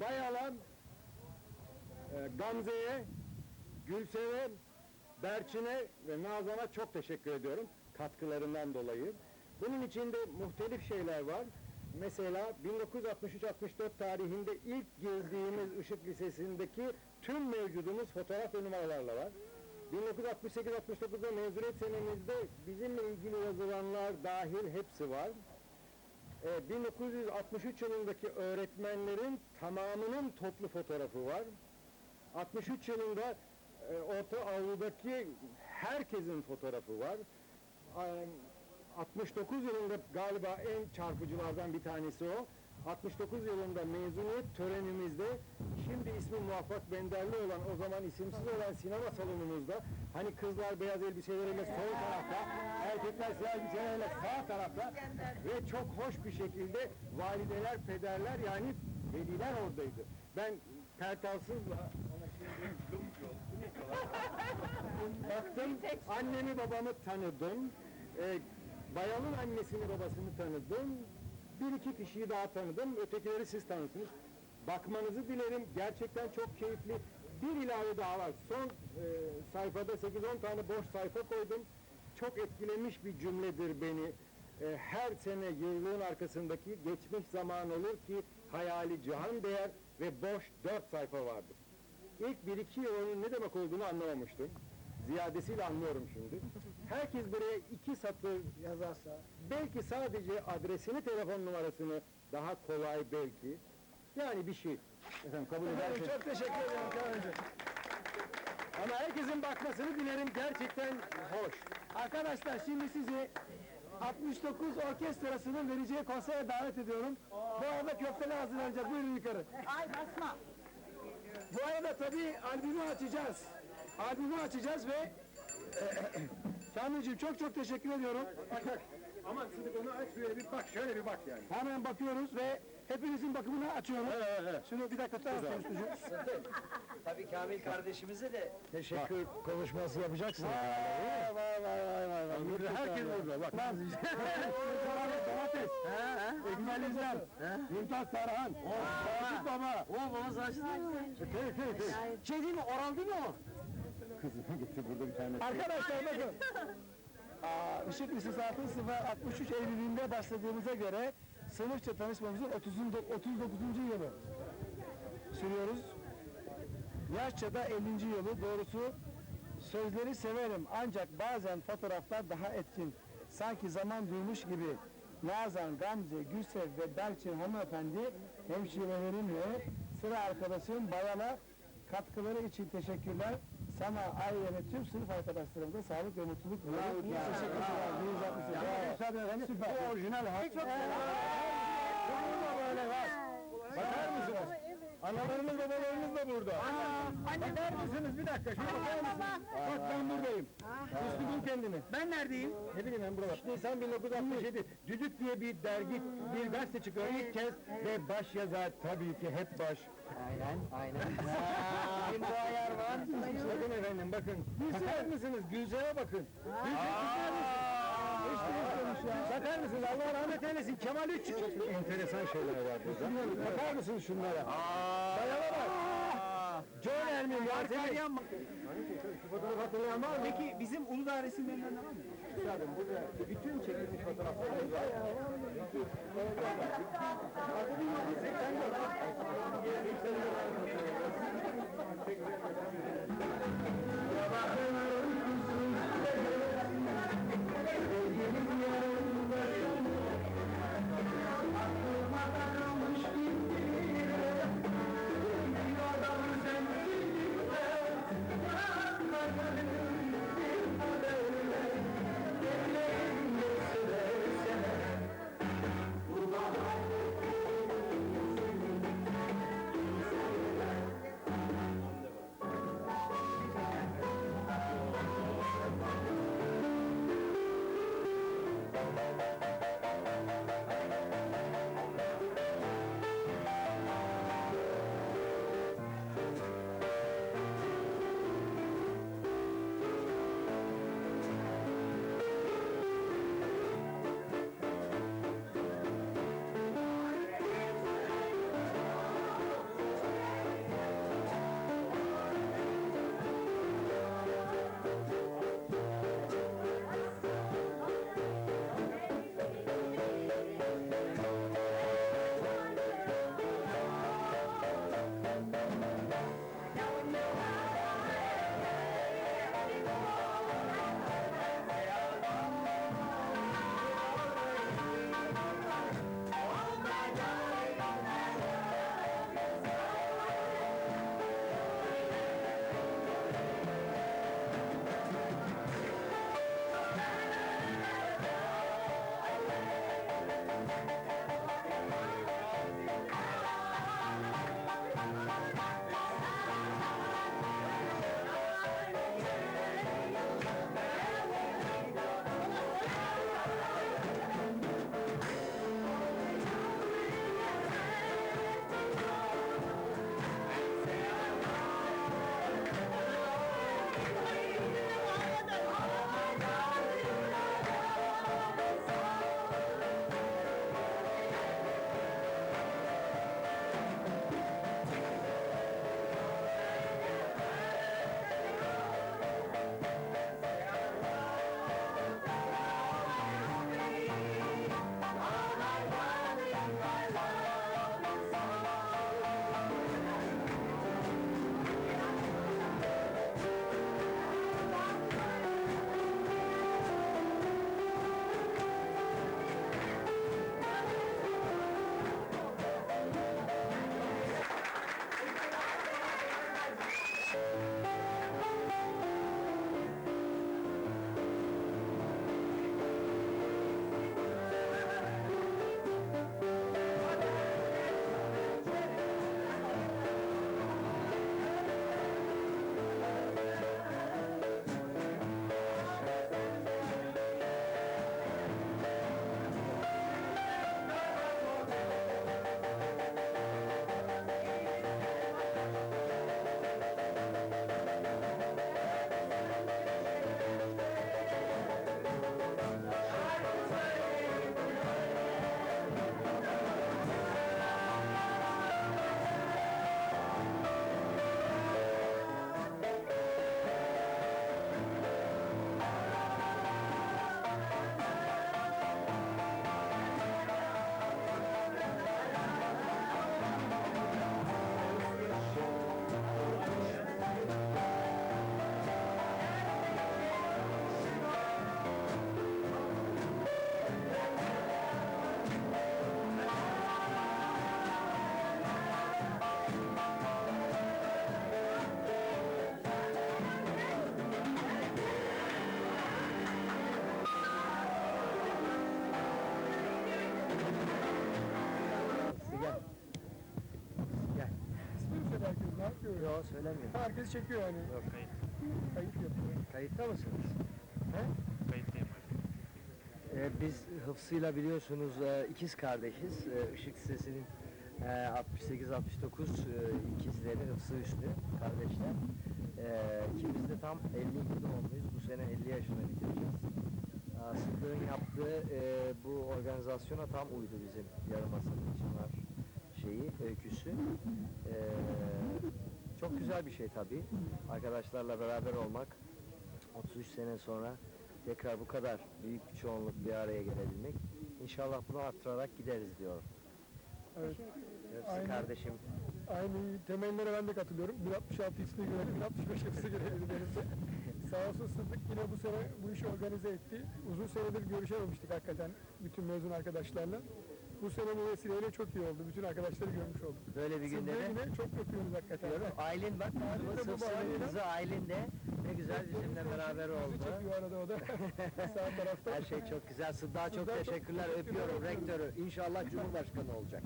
Bayalan, e, Gamze'ye, Gülsever, Berçin'e ve Nazan'a çok teşekkür ediyorum katkılarından dolayı. Bunun içinde muhtelif şeyler var. Mesela 1963-64 tarihinde ilk girdiğimiz Işık Lisesi'ndeki tüm mevcudumuz fotoğraf ve numaralarla var. 1968-69'da mezuniyet senemizde bizimle ilgili yazılanlar dahil hepsi var. Ee, 1963 yılındaki öğretmenlerin tamamının toplu fotoğrafı var. 63 yılında e, Orta Avlu'daki herkesin fotoğrafı var. Ee, 69 yılında galiba en çarpıcılardan bir tanesi o. 69 yılında mezuniyet törenimizde şimdi ismi Muvaffak Benderli olan o zaman isimsiz olan sinema salonumuzda hani kızlar beyaz elbiseleriyle sol tarafta erkekler siyah elbiseleriyle sağ tarafta ve çok hoş bir şekilde valideler, pederler yani veliler oradaydı. Ben şimdi baktım annemi babamı tanıdım. Ee, Bayal'ın annesini babasını tanıdım. Bir iki kişiyi daha tanıdım. Ötekileri siz tanırsınız. Bakmanızı dilerim. Gerçekten çok keyifli. Bir ilave daha var. Son e, sayfada 8-10 tane boş sayfa koydum. Çok etkilemiş bir cümledir beni. E, her sene yıllığın arkasındaki geçmiş zaman olur ki hayali cihan değer ve boş dört sayfa vardır. İlk bir iki yıl ne demek olduğunu anlamamıştım. Ziyadesiyle anlıyorum şimdi. Herkes buraya iki satır yazarsa, belki sadece adresini, telefon numarasını daha kolay belki. Yani bir şey. Efendim kabul ederseniz. Çok teşekkür ederim Kaan'cığım. Ama herkesin bakmasını dilerim gerçekten hoş. Arkadaşlar şimdi sizi 69 orkestrasının vereceği konsere davet ediyorum. Bu arada köfteler hazırlanacak. Buyurun yukarı. Ay basma. Bu arada tabii albümü açacağız. Albümü açacağız ve Kamilciğim çok çok teşekkür ediyorum. Bak bak. Aman Sıdık onu aç böyle bir bak, şöyle bir bak yani. Hemen bakıyoruz ve hepinizin bakımını açıyorum. Evet, evet. Şunu bir dakika tutar mısınız? Tabii Kamil kardeşimize de Teşekkür konuşması yapacaksın. Vay vay vay vay vay. vay. Burada herkes burada bak. Domates, ekmeğinizden, Mümtaz Tarhan, Fatih Baba. o babası açtı. Tey tey tey. Şey değil mi, oral değil mi o? Kızım gitti burada bir tane. Arkadaşlar bakın. Aa, Işık Lisesatı sınıfı 63 Eylül'ünde başladığımıza göre sınıfça tanışmamızın 30. 39. yılı sürüyoruz. Yaşça da 50. yılı doğrusu sözleri severim ancak bazen fotoğraflar daha etkin. Sanki zaman durmuş gibi. Nazan, Gamze, Gülsev ve Berçin hanımefendi hemşirelerimle sıra arkadaşım Bayan'a katkıları için teşekkürler. Sana ailene tüm sınıf arkadaşlarımıza sağlık ve mutluluk. Teşekkürler. 168. Tabii efendim. Süper. Bu orijinal ha. Çok böyle var. Bakar mısınız? Analarınız babalarınız da burada. Bakar mısınız? Bir dakika şuna bakar mısınız? Bak ben buradayım. Üstü bul kendini. Ben neredeyim? Ne bileyim ben burada. Nisan 1967 Düdük diye bir dergi, bir gazete çıkıyor ilk kez ve baş yazar tabii ki hep baş. Aynen, aynen. Kim bu ayar var? Bakın efendim bakın. Bakar mısınız? Gülse'ye bakın. Bakar mısınız? Bakar mısınız? Allah rahmet eylesin. Kemal Üç. Çok enteresan şeyler var burada. Bakar mısınız şunlara? Bayala bak vermiyor. Var kaynayan mı? Fotoğraf hatırlayan var mı? Peki bizim Uludağ resimlerinden var mı? Üstadım burada bütün çekilmiş fotoğraflar var. Yok söylemiyor. Herkes çekiyor yani. Yok kayıt. Kayıt yapıyor. Kayıtta mısınız? He? Kayıttayım hocam. Ee, biz Hıfzı'yla biliyorsunuz e, ikiz kardeşiz. Ee, Işık Sesi'nin e, 68-69 e, ikizleri Hıfzı Üstü kardeşler. Ee, ikimiz de tam 52 doğumluyuz. Bu sene 50 yaşına bitireceğiz. Aa, Sıddık'ın yaptığı e, bu organizasyona tam uydu bizim Yarımasa'nın Çınar şeyi, öyküsü. Çok güzel bir şey tabii. Arkadaşlarla beraber olmak 33 sene sonra tekrar bu kadar büyük bir çoğunluk bir araya gelebilmek. İnşallah bunu arttırarak gideriz diyorum. Evet. Hepsi Aynen. kardeşim. Aynı temellere ben de katılıyorum. 1.66 ikisini görelim, 1.65 ikisini görelim. Sağ olsun Sıddık yine bu sene bu işi organize etti. Uzun senedir görüşememiştik hakikaten bütün mezun arkadaşlarla. Bu sene bu vesileyle çok iyi oldu. Bütün arkadaşları görmüş olduk. Böyle bir günde de yine çok öpüyoruz hakikaten. Aylin bak Aylin Hıfzı'nın Aylin'e- kızı Aylin de ne güzel bizimle beraber Bizi oldu. çekiyor arada o da. Sağ tarafta. Her şey çok güzel. Sıddık'a çok Sıddık'a çok teşekkürler. Öpüyorum öpüyorum. rektörü. İnşallah Cumhurbaşkanı olacak.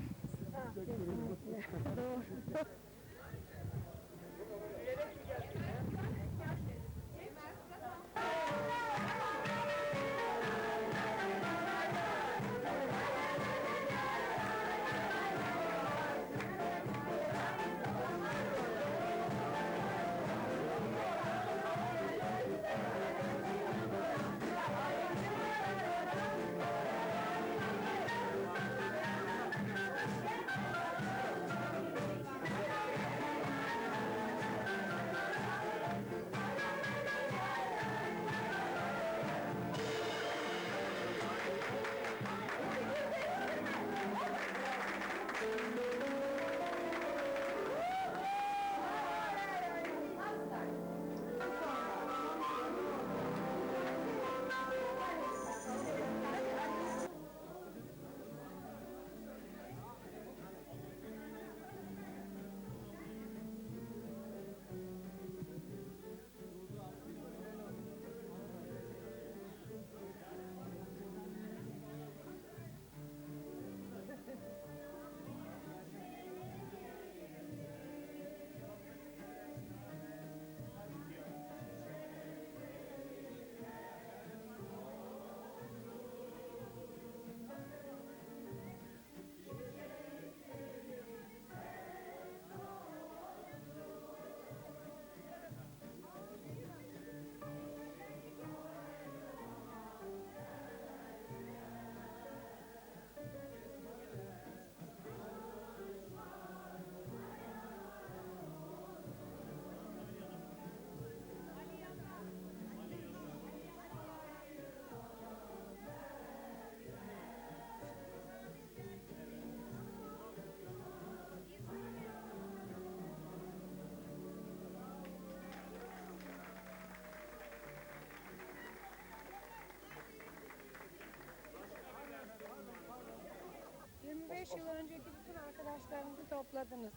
Beş yıl önceki bütün arkadaşlarınızı topladınız.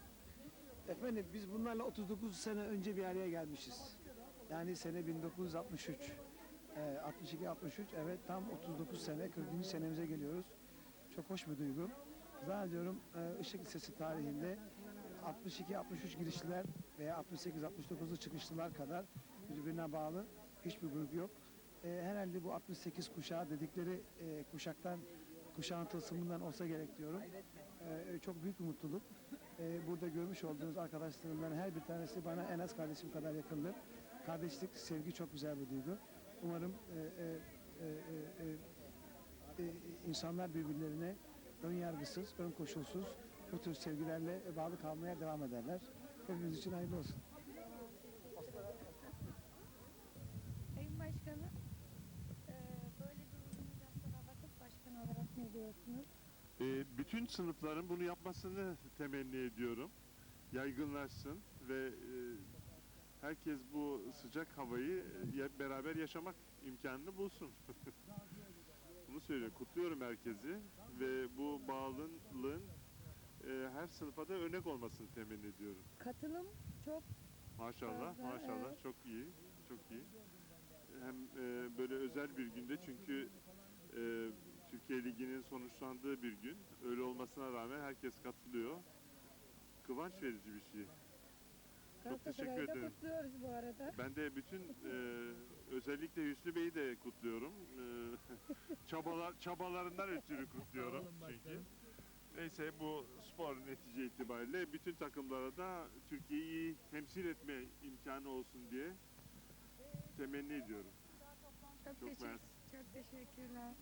Efendim biz bunlarla 39 sene önce bir araya gelmişiz. Yani sene 1963. Ee, 62-63 evet tam 39 sene 40. senemize geliyoruz. Çok hoş bir duygu. Zannediyorum e, Işık Lisesi tarihinde 62-63 girişliler veya 68-69'lu çıkışlılar kadar birbirine bağlı hiçbir grup yok. E, herhalde bu 68 kuşağı dedikleri e, kuşaktan kuşağın tılsımından olsa gerek diyorum. E, çok büyük bir mutluluk. E, burada görmüş olduğunuz arkadaşlarımdan her bir tanesi bana en az kardeşim kadar yakındır. Kardeşlik, sevgi çok güzel bir duygu. Umarım e, e, e, e, e, e, insanlar birbirlerine ön yargısız, ön koşulsuz bu tür sevgilerle bağlı kalmaya devam ederler. Hepimiz için hayırlı olsun. Olarak ne diyorsunuz? Ee, bütün sınıfların bunu yapmasını temenni ediyorum. Yaygınlaşsın ve e, herkes bu sıcak havayı e, beraber yaşamak imkanını bulsun. bunu söylüyorum. Kutluyorum herkesi ve bu bağlılığın e, her sınıfa da örnek olmasını temenni ediyorum. Katılım çok Maşallah, Fazla, maşallah. evet. Çok iyi, çok iyi. Hem e, böyle özel bir günde çünkü e, Türkiye Ligi'nin sonuçlandığı bir gün. Öyle olmasına rağmen herkes katılıyor. Kıvanç verici bir şey. Çok teşekkür ederim. kutluyoruz bu arada. Ben de bütün e, özellikle Hüsnü Bey'i de kutluyorum. E, çabalar çabalarından ötürü kutluyorum çünkü. Neyse bu spor netice itibariyle bütün takımlara da Türkiye'yi iyi temsil etme imkanı olsun diye temenni ediyorum. Çok, Çok teşekkür, mersi. çok teşekkürler.